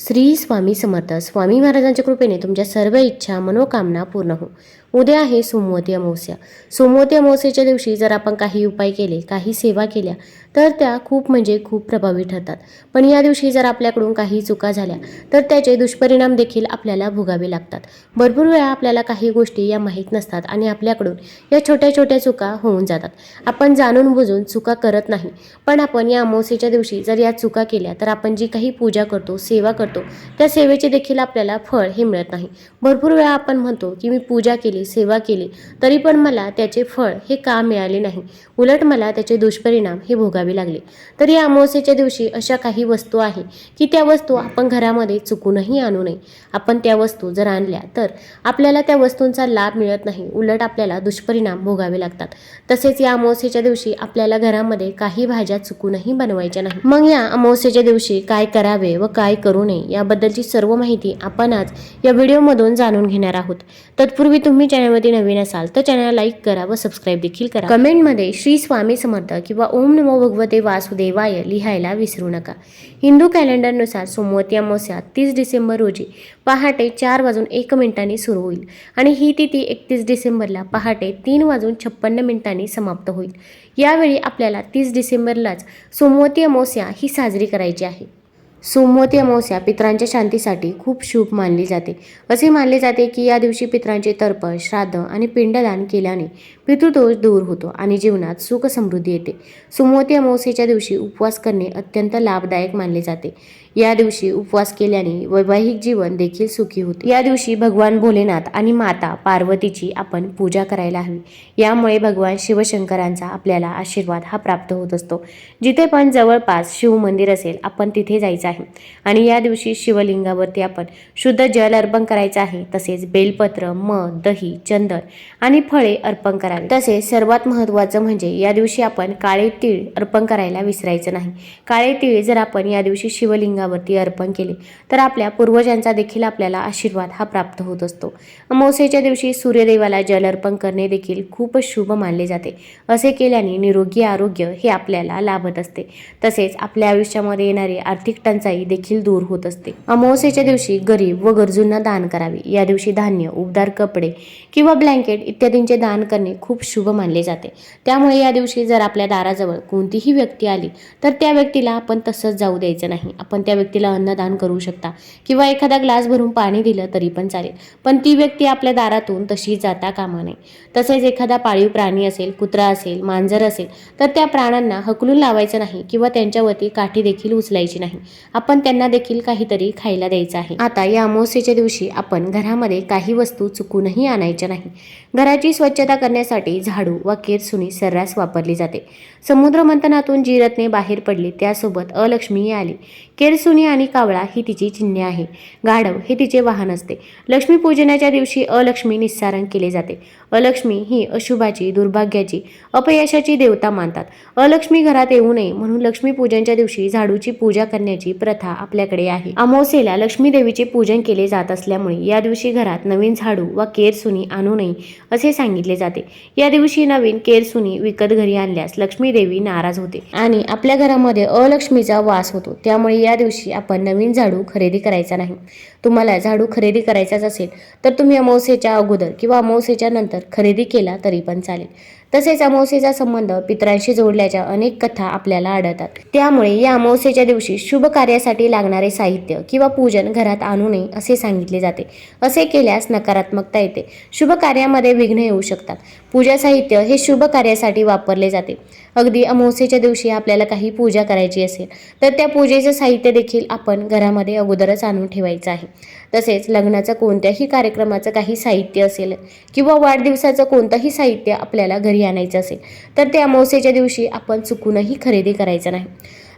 श्री स्वामी समर्थ. स्वामी महाराजांच्या कृपेने तुमच्या सर्व इच्छा मनोकामना पूर्ण हो. उद्या आहे सोमवती अमावस्या. सोमवती अमावस्येच्या दिवशी जर आपण काही उपाय केले काही सेवा केल्या तर त्या खूप म्हणजे खूप प्रभावी ठरतात. पण या दिवशी जर आपल्याकडून काही चुका झाल्या तर त्याचे दुष्परिणाम देखील आपल्याला भोगावे लागतात. भरपूर वेळा आपल्याला काही गोष्टी या माहीत नसतात आणि आपल्याकडून या छोट्या छोट्या चुका होऊन जातात. आपण जाणून बुजून चुका करत नाही. पण आपण या अमावस्येच्या दिवशी जर या चुका केल्या तर आपण जी काही पूजा करतो सेवा करतो त्या सेवेचे देखील आपल्याला फळ हे मिळत नाही. भरपूर वेळा आपण म्हणतो की मी पूजा केली सेवा केली तरी पण मला त्याचे फळ हे का मिळाले नाही? उलट मला त्याचे दुष्परिणाम हे भोगावे लागले. तर या अमावस्येच्या दिवशी अशा काही वस्तू आहे की त्या वस्तू आपण घरामध्ये चुकूनही आणू नये. आपण त्या वस्तू जर आणल्या तर आपल्याला त्या वस्तूंचा लाभ मिळत नाही उलट आपल्याला दुष्परिणाम भोगावे लागतात. तसेच या अमावस्येच्या दिवशी आपल्याला घरामध्ये काही भाज्या चुकूनही बनवायच्या नाही. मग या अमावस्येच्या दिवशी काय करावे व काय करू नये? याबद्दलची सर्व माहिती आपण आज या व्हिडिओमधून जाणून घेणार आहोत. तत्पूर्वी तुम्ही चॅनलमध्ये नवीन असाल तर चॅनल लाईक करा व सबस्क्राईब देखील करा. कमेंटमध्ये श्री स्वामी समर्थ किंवा ओम नमो भगवते वासुदेवाय लिहायला विसरू नका. हिंदू कॅलेंडरनुसार सोमवती अमावस्या तीस डिसेंबर रोजी पहाटे चार वाजून एक मिनिटांनी सुरू होईल आणि ही तिथी एकतीस डिसेंबरला पहाटे तीन वाजून छप्पन्न मिनिटांनी समाप्त होईल. यावेळी आपल्याला तीस डिसेंबरलाच सोमवती अमावस्या ही साजरी करायची आहे. सोमवती अमावस्या पितरांच्या शांतीसाठी खूप शुभ मानली जाते. असे मानले जाते की या दिवशी पितरांचे तर्पण श्राद्ध आणि पिंडदान केल्याने पितृदोष दूर होतो आणि जीवनात सुख समृद्धी येते. सोमवती अमावस्येच्या दिवशी उपवास करणे अत्यंत लाभदायक मानले जाते. या दिवशी उपवास केल्याने वैवाहिक जीवन देखील सुखी होते. या दिवशी भगवान भोलेनाथ आणि माता पार्वतीची आपण पूजा करायला हवी. यामुळे भगवान शिवशंकरांचा आपल्याला आशीर्वाद हा प्राप्त होत असतो. जिथे पण जवळपास शिव मंदिर असेल आपण तिथे जायचं आहे. आणि या दिवशी शिवलिंगावरती आपण शुद्ध जल अर्पण करायचं आहे. तसेच बेलपत्र मध दही चंदन आणि फळे अर्पण करावे तसेच सर्वात महत्त्वाचं म्हणजे या दिवशी आपण काळे तीळ अर्पण करायला विसरायचं नाही. काळे तीळ जर आपण या दिवशी शिवलिंगावरती अर्पण केले तर आपल्या पूर्वजांचा देखील आपल्याला आशीर्वाद हा प्राप्त होत असतो. अमावस्येच्या दिवशी सूर्यदेवाला जल अर्पण करणे देखील खूप शुभ मानले जाते. असे केल्याने निरोगी आरोग्य हे आपल्याला लाभत असते. तसेच आपल्या आयुष्यामध्ये येणारी आर्थिक टंचाई देखील दूर होत असते. अमावस्येच्या दिवशी गरीब व गरजूंना दान करावे. या दिवशी धान्य उबदार कपडे किंवा ब्लँकेट इत्यादींचे दान करणे खूप खूप शुभ मानले जाते. त्यामुळे या दिवशी जर आपल्या दाराजवळ कोणतीही व्यक्ती आली तर त्या व्यक्तीला आपण तसंच जाऊ द्यायचं नाही. आपण त्या व्यक्तीला अन्नदान करू शकता किंवा एखादा ग्लास भरून पाणी दिलं तरी पण चालेल. पण ती व्यक्ती आपल्या दारातून तशी जाता कामा नये. तसेच एखादा पाळीव प्राणी असेल कुत्रा असेल मांजर असेल तर त्या प्राण्यांना हकलून लावायचं नाही किंवा त्यांच्यावरती काठी देखील उचलायची नाही. आपण त्यांना देखील काहीतरी खायला द्यायचं आहे. आता या अमावस्येच्या दिवशी आपण घरामध्ये काही वस्तू चुकूनही आणायच्या नाही. घराची स्वच्छता करण्यासाठी झाडू व केरसुनी सर्रास वापरली जाते. समुद्र मंथनातून जी रत्ने बाहेर पडली त्यासोबत अलक्ष्मीही आली. केरसुनी आणि कावळा ही तिची चिन्हे आहे. गाढव हे तिचे वाहन असते. लक्ष्मीपूजनाच्या दिवशी अलक्ष्मी निस्सारण केले जाते. अलक्ष्मी ही अशुभाची दुर्भाग्याची अपयशाची देवता मानतात. अलक्ष्मी घरात येऊ नये म्हणून लक्ष्मीपूजनच्या दिवशी झाडूची पूजा करण्याची प्रथा आपल्याकडे आहे. अमावस्येला लक्ष्मी देवीचे पूजन केले जात असल्यामुळे या दिवशी घरात नवीन झाडू वा केरसुनी आणू नये असे सांगितले जाते. या दिवशी नवीन केरसुनी विकत घरी आणल्यास लक्ष्मी देवी नाराज होते आणि आपल्या घरामध्ये अलक्ष्मीचा वास होतो. त्यामुळे या दिवशी आपण नवीन झाडू खरेदी करायचा नाही. तुम्हाला झाडू खरेदी करायचाच असेल तर तुम्ही अमावस्येच्या अगोदर किंवा अमावस्येच्या नंतर खरेदी केला तरी पण चालेल. तसेच अमावस्येचा संबंध पितरांशी जोडल्याच्या अनेक कथा आपल्याला आढळतात. त्यामुळे या अमावस्येच्या दिवशी शुभ कार्यासाठी लागणारे साहित्य किंवा पूजन घरात आणू नये असे सांगितले जाते. असे केल्यास नकारात्मकता येते. शुभ कार्यामध्ये विघ्न येऊ शकतात. पूजा साहित्य हे शुभ कार्यासाठी वापरले जाते. अगदी अमावस्येच्या दिवशी आपल्याला काही पूजा करायची असेल तर त्या पूजेचं साहित्य देखील आपण घरामध्ये अगोदरच आणून ठेवायचं आहे. तसेच लग्नाचं कोणत्याही कार्यक्रमाचं काही साहित्य असेल किंवा वाढदिवसाचं कोणतंही साहित्य आपल्याला घरी आणायचं असेल तर ते अमावस्येच्या दिवशी आपण चुकूनही खरेदी करायचं नाही.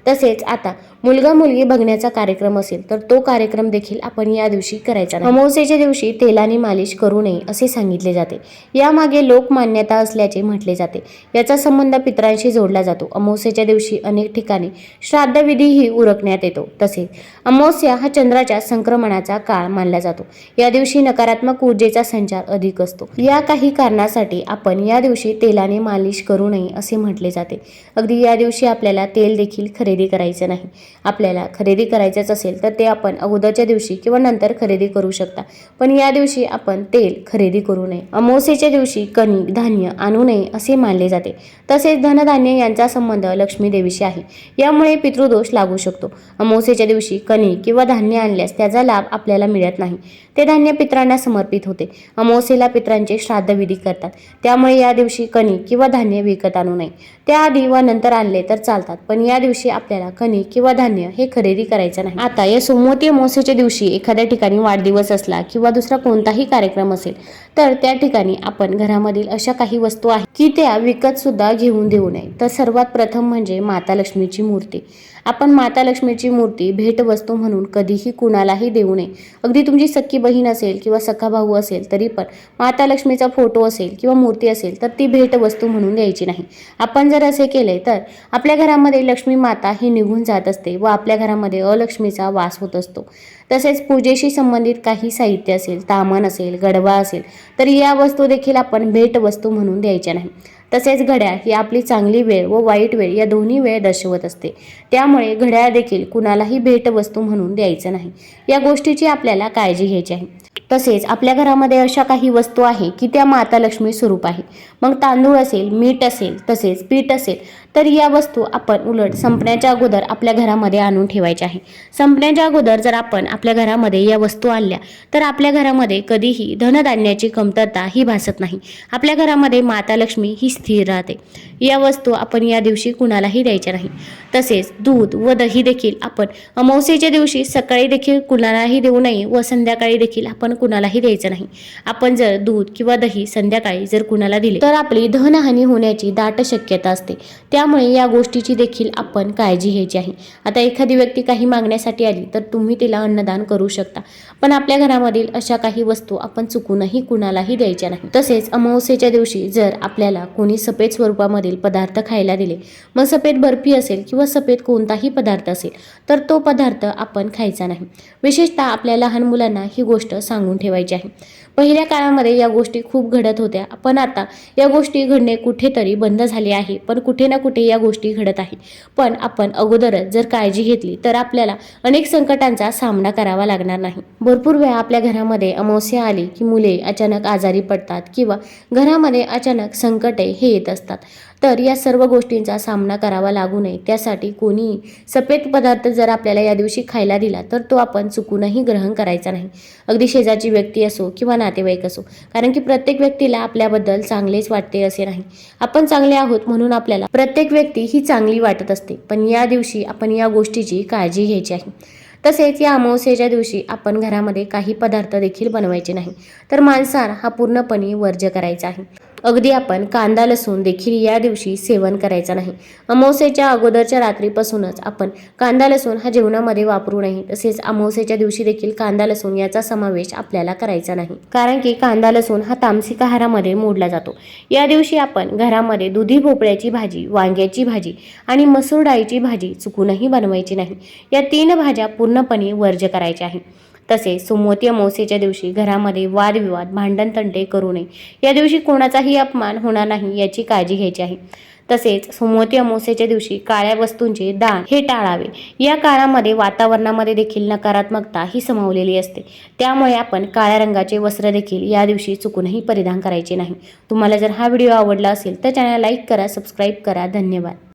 तसेच आता मुलगा मुलगी बघण्याचा कार्यक्रम असेल तर तो कार्यक्रम देखील आपण या दिवशी करायचा अमावस्येच्या दिवशी तेलाने मालिश करू नये असे सांगितले जाते. यामागे लोकमान्यता असल्याचे म्हटले जाते. याचा संबंध पितरांशी जोडला जातो. अमावस्येच्या दिवशी अनेक ठिकाणी श्राद्धविधीही उरकण्यात येतो. तसेच अमावस्या हा चंद्राच्या संक्रमणाचा काळ मानला जातो. या दिवशी नकारात्मक ऊर्जेचा संचार अधिक असतो. या काही कारणासाठी आपण या दिवशी तेलाने मालिश करू नये असे म्हटले जाते. अगदी या दिवशी आपल्याला तेल देखील खरेदी खरेदी करायचं नाही. आपल्याला खरेदी करायचंच असेल तर ते आपण अगोदरच्या दिवशी किंवा नंतर खरेदी करू शकता. पण या दिवशी आपण तेल खरेदी करू नये. अमावस्येच्या दिवशी कणिक धान्य आणू नये असे मानले जाते. तसेच धनधान्य यांचा संबंध लक्ष्मी देवीशी आहे. यामुळे पितृदोष लागू शकतो. अमावस्येच्या दिवशी कणिक किंवा धान्य आणल्यास त्याचा लाभ आपल्याला मिळत नाही. ते धान्य पित्रांना समर्पित होते. अमावस्येला पित्रांचे श्राद्धविधी करतात. त्यामुळे या दिवशी कणिक किंवा धान्य विकत आणू नये. त्याआधी व नंतर आणले तर चालतात. पण या दिवशी आपल्याला कणिक किंवा धान्य हे खरेदी करायचं नाही. आता या सोमवती अमावस्येच्या दिवशी एखाद्या ठिकाणी वाढदिवस असला किंवा दुसरा कोणताही कार्यक्रम असेल तर त्या ठिकाणी आपण घरामधील अशा काही वस्तू आहेत की त्या विकत सुद्धा घेऊन देऊ नये. तर सर्वात प्रथम म्हणजे माता लक्ष्मीची मूर्ती. आपण माता लक्ष्मीची मूर्ती भेटवस्तू म्हणून कधीही कुणालाही देऊ नये. अगदी तुमची सख्खी बहीण असेल किंवा सखा भाऊ असेल तरी पण माता लक्ष्मीचा फोटो असेल किंवा मूर्ती असेल तर ती भेटवस्तू म्हणून द्यायची नाही. आपण जर असे केले तर आपल्या घरामध्ये लक्ष्मी माता ही निघून जात असते व आपल्या घरामध्ये अलक्ष्मीचा वास होत असतो. तसेच पूजेशी संबंधित काही साहित्य असेल तामण असेल गडवा असेल तर या वस्तू देखील आपण भेटवस्तू म्हणून द्यायच्या नाही. तसेच घड्याळ ही आपली चांगली वेळ व वाईट वेळ या दोन्ही वेळ दर्शवत असते. त्यामुळे घड्याळ देखील कुणालाही भेटवस्तू म्हणून द्यायचं नाही. या गोष्टीची आपल्याला काळजी घ्यायची आहे. तसेच आपल्या घरामध्ये अशा काही वस्तू आहे की त्या माता लक्ष्मी स्वरूप आहे. मग तांदूळ असेल मीठ असेल तसेच पीठ असेल तर या वस्तू आपण उलट संपण्याच्या अगोदर आपल्या घरामध्ये आणून ठेवायच्या आहे. संपण्याच्या अगोदर जर आपण आपल्या घरामध्ये या वस्तू आणल्या तर आपल्या घरामध्ये कधीही धनधान्याची कमतरता ही भासत नाही. आपल्या घरामध्ये माता लक्ष्मी ही स्थिर राहते. या वस्तू आपण या दिवशी कुणालाही द्यायच्या नाही. तसेच दूध व दही देखील आपण अमावस्येच्या दिवशी सकाळी देखील कुणालाही देऊ नये व संध्याकाळी देखील आपण कुणालाही द्यायचं नाही. आपण जर दूध किंवा दही संध्याकाळी जर कुणाला दिले तर तर आपली धनहानी होण्याची दाट शक्यता असते. त्यामुळे या गोष्टीची देखील आपण काळजी घ्यायची आहे. आता एखादी व्यक्ती काही मागण्यासाठी आली तर तुम्ही तिला अन्नदान करू शकता. पण आपल्या घरामधील अशा काही वस्तू आपण चुकूनही कुणालाही द्यायच्या नाही तसेच अमावस्येच्या दिवशी जर आपल्याला कोणी सफेद स्वरूपामधील पदार्थ खायला दिले मग सफेद बर्फी असेल किंवा सफेद कोणताही पदार्थ असेल तर तो पदार्थ आपण खायचा नाही. विशेषतः आपल्या लहान मुलांना ही गोष्ट सांगून ठेवायची आहे. पहिल्या काळामध्ये या गोष्टी खूप घडत होत्या. पण आता या गोष्टी घडणे कुठेतरी बंद झाले आहे. पण कुठे ना कुठे या गोष्टी घडत आहे पण आपण अगोदरच जर काळजी घेतली तर आपल्याला अनेक संकटांचा सामना करावा लागणार नाही. भरपूर वेळा आपल्या घरामध्ये अमावस्या आली की मुले अचानक आजारी पडतात किंवा घरामध्ये अचानक संकटे हे येत असतात. तर या सर्व गोष्टींचा सामना करावा लागू नये. त्यासाठी कोणीही सफेद पदार्थ जर आपल्याला या दिवशी खायला दिला तर तो आपण चुकूनही ग्रहण करायचा नाही. अगदी शेजारची व्यक्ती असो किंवा नातेवाईक असो कारण की प्रत्येक व्यक्तीला आपल्याबद्दल चांगलेच वाटते असे नाही. आपण चांगले आहोत म्हणून आपल्याला प्रत्येक व्यक्ती ही चांगली वाटत असते पण या दिवशी आपण या गोष्टीची काळजी घ्यायची आहे. तसेच या अमावस्येच्या दिवशी आपण घरामध्ये काही पदार्थ देखील बनवायचे नाही तर मांसाहार हा पूर्णपणे वर्ज्य करायचा आहे. अगदी आपण कांदा लसूण देखील या दिवशी सेवन करायचा नाही. अमावस्येच्या अगोदरच्या रात्रीपासूनच आपण कांदा लसूण हा जेवणामध्ये वापरू नये. तसेच अमावस्येच्या दिवशी देखील कांदा लसूण याचा समावेश आपल्याला करायचा नाही. कारण की कांदा लसूण हा तामसिक आहारामध्ये मोडला जातो. या दिवशी आपण घरामध्ये दुधी भोपळ्याची भाजी वांग्याची भाजी आणि मसूर डाळीची भाजी चुकूनही बनवायची नाही. या तीन भाज्या पूर्णपणे वर्ज्य करायच्या आहे तसेच सोमवती अमावस्येच्या दिवशी घरामध्ये वादविवाद भांडण तंटे करू नये. या दिवशी कोणाचाही अपमान होणार नाही याची काळजी घ्यायची आहे. तसेच सोमवती अमावस्येच्या दिवशी काळ्या वस्तूंचे दान हे टाळावे. या काळामध्ये वातावरणामध्ये देखील नकारात्मकता ही समावलेली असते. त्यामुळे आपण काळ्या रंगाचे वस्त्र देखील या दिवशी चुकूनही परिधान करायचे नाही. तुम्हाला जर हा व्हिडिओ आवडला असेल तर चॅनल लाईक करा सबस्क्राईब करा. धन्यवाद.